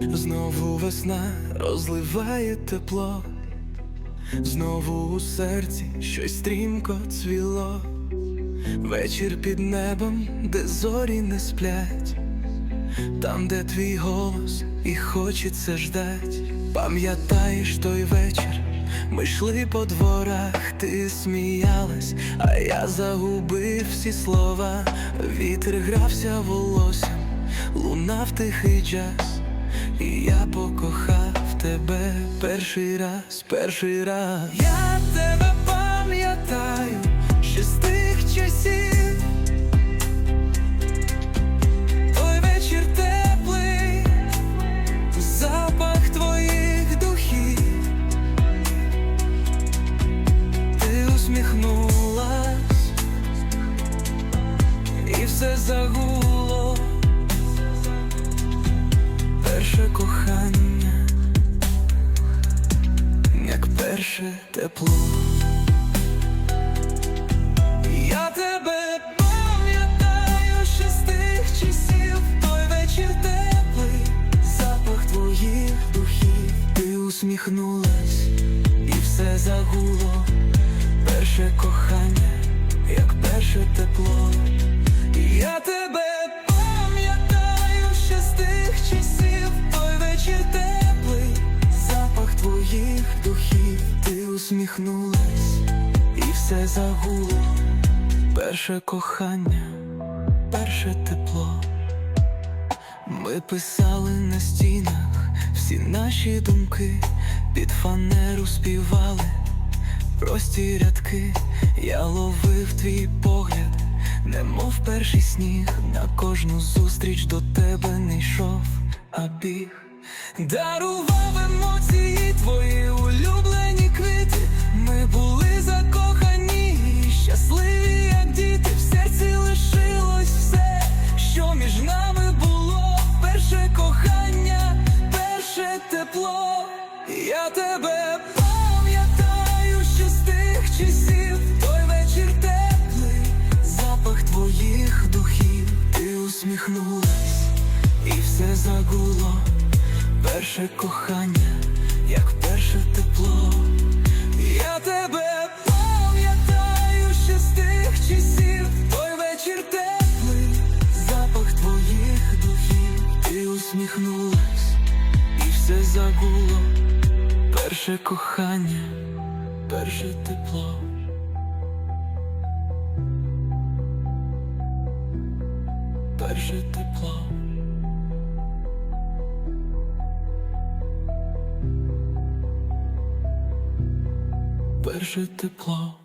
Знову весна розливає тепло, знову у серці щось стрімко цвіло, вечір під небом, де зорі не сплять, там, де твій голос і хочеться ждать. Пам'ятаєш той вечір, ми йшли по дворах, ти сміялась, а я загубив всі слова, вітер грався волоссям, лунав тихий джаз, і я покохав тебе перший раз, перший раз. Я тебе пам'ятаю, ще з тих часів. Той вечір теплий, запах твоїх духів, ти усміхнулась, і все загуло, перше тепло. Я тебе пам'ятаю ще з тих часів, той вечір теплий, запах твоїх духів, ти усміхнулась, і все загуло, перше кохання, як перше тепло. Усміхнулась, і все загуло. Перше кохання, перше тепло. Ми писали на стінах всі наші думки, під фанеру співали прості рядки, я ловив твій погляд, немов перший сніг, на кожну зустріч до тебе не йшов, а біг. Дарував Ти і все загуло. Перше кохання, як перше тепло. Я тебе пам'ятаю ще з тих часів. Той вечір теплий, запах твоїх духів. Ти усміхнулась, і все загуло. Перше кохання, перше тепло. Перше тепло. Перше тепло.